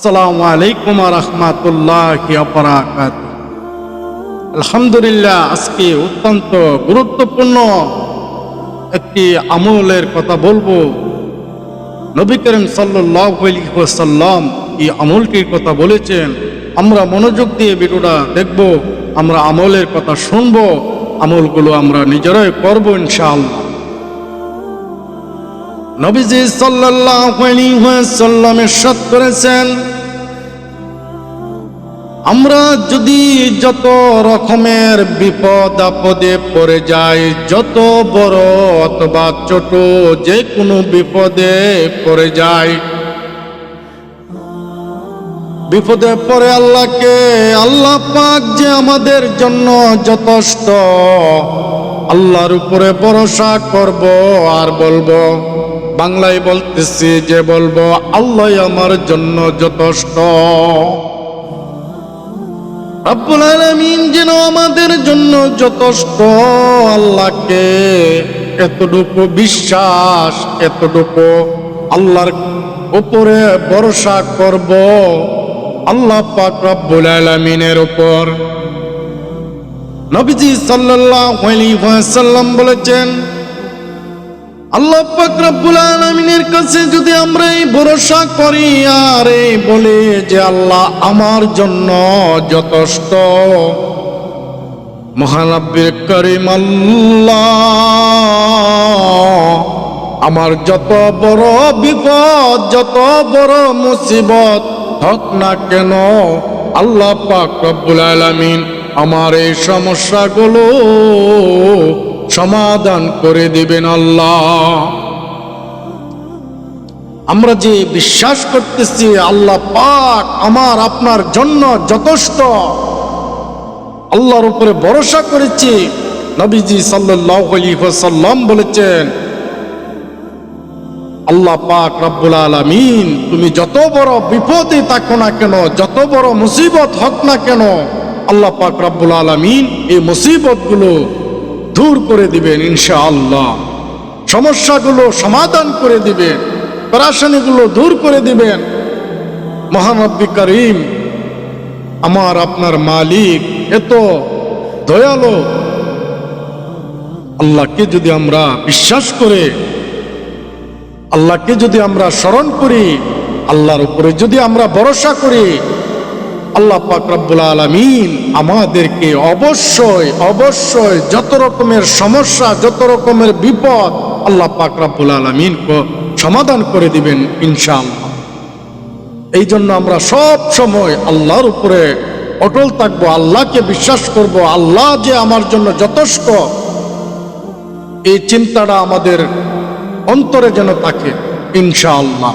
আসসালামু আলাইকুম রহমাতুল্লাহ আলহামদুলিল্লাহ, আজকে অত্যন্ত গুরুত্বপূর্ণ একটি আমলের কথা বলব। নবী করিম সাল্লাম এই আমলটির কথা বলেছেন, আমরা মনোযোগ দিয়ে ভিডিওটা দেখব, আমরা আমলের কথা শুনব, আমলগুলো আমরা নিজেরাই করব ইনশাআল্লাহ। নবীজি ওয়াসাল্লাম ইরশাদ করেছেন, আমরা যদি যত রকমের বিপদ আপদে পড়ে যাই, যত বড় অথবা ছোট যে কোনো বিপদে পড়ে যাই, বিপদে পড়ে আল্লাহকে, আল্লাহ পাক যে আমাদের জন্য যথেষ্ট, আল্লাহর উপরে ভরসা করব আর বলব। বাংলায় বলতেছি যে বলব, আল্লাহ আমার জন্য যথেষ্ট। রব্বুল আলামিন যেন আমাদের জন্য যথেষ্ট আল্লাহকে। এতটুকু বিশ্বাস, এতটুকু আল্লাহর উপরে ভরসা করব, আল্লাহ পাক রব্বুল আলামিনের উপর। নবীজি সাল্লাল্লাহু আলাইহি ওয়াসাল্লাম বলেছেন আল্লাহ রব্বুল আলামিনের কাছে যদি আমরা এই ভরসা করি, আর এই বলি যে আল্লাহ আমার জন্য যথেষ্ট। মহানব্বীর করিম আল্লাহ, আমার যত বড় বিপদ, যত বড় মুসিবত, হোক না কেন, আল্লাহ পাক রব্বুল আলামিন আমার এই সমস্যাগুলো সমাধান করে দিবেন আল্লাহ। আমরা যে বিশ্বাস করতেছি, আল্লাহ পাক আমার আপনার জন্য যথেষ্ট। আল্লাহর উপরে ভরসা করেছি। নবীজি ওয়াসাল্লাম বলেছেন, আল্লাহ পাক রব্বুল আলামিন, তুমি যত বড় বিপদে থাকো না কেন, যত বড় মুসিবত হোক না কেন আল্লাহ পাক রব্বুল আলামিন এই মুসিবতগুলো দূর করে দিবেন ইনশাআল্লাহ। সমস্যাগুলো সমাধান করে দিবেন, পরাশানিগুলো দূর করে দিবেন। মহানব্বী করিম, আমার আপনার মালিক, এত দয়ালু। আল্লাহকে যদি আমরা বিশ্বাস করে, আল্লাহকে যদি আমরা স্মরণ করি, আল্লাহর উপরে যদি আমরা ভরসা করি আল্লাহ পাক রব্বুল আলমিন আমাদেরকে অবশ্যই অবশ্যই যত রকমের সমস্যা, যত রকমের বিপদ আল্লাহ পাক রব্বুল আলমিন সমাধান করে দিবেন ইনশাআল্লাহ। এই জন্য আমরা সব সময় আল্লাহর উপরে অটল থাকব, আল্লাহকে বিশ্বাস করব, আল্লাহ যে আমার জন্য যথেষ্ট, এই চিন্তাটা আমাদের অন্তরে যেন থাকে ইনশাআল্লাহ।